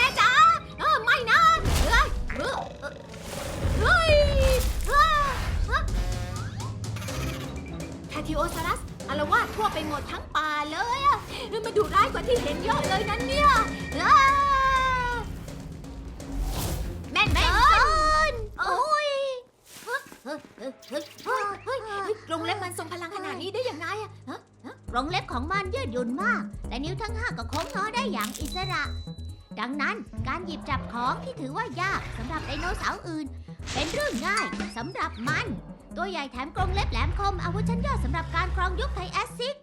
ม่จ๋าเออไม่นะเฮ้ยเฮ้ยเอ้เคาทิโอซารัสอารวาสทั่วไปหมดทั้งป่าเลยอะมาดูร้ายกว่าที่เห็นเยอะเลยนั้นเนี่ยอ้าแม่นเกินโอ้ยฮะเฮ้ยเฮ้ยเฮ้ยเฮ้ยเฮ้ยเฮ้ยกรงเล็บมันทรงพลังขนาดนี้ได้ยังไงอะฮะ กรงเล็บของมันยืดหยุ่นมาก และนิ้วทั้งห้าก็โค้งงอได้อย่างอิสระ ดังนั้นการหยิบจับของที่ถือว่ายากสำหรับไดโนเสาร์อื่น เป็นเรื่องง่ายสำหรับมัน ตัวใหญ่แถมกรงเล็บแหลมคมอาวุธชั้นยอดสำหรับการครองยุคไทแอสซิก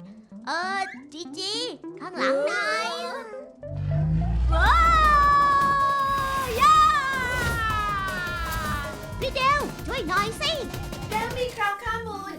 เออจีจีข้างหลังนายว้าย่าพี่เดวช่วยหน่อยสิเริ่มวิเคราะห์ข้อมูล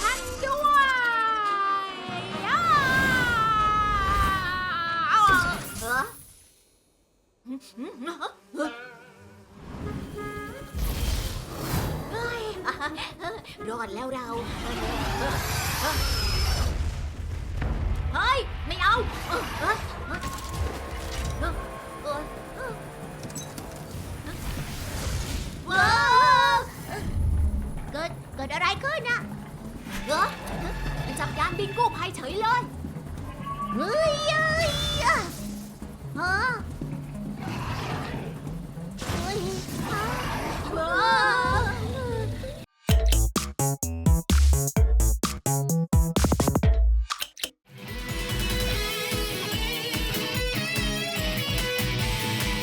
ฉันด้วยอ้าเอาเออเฮ้ยรอดแล้วเรา ยานบินกู้ภัยเฉยเลยเฮ้ยเอ้ย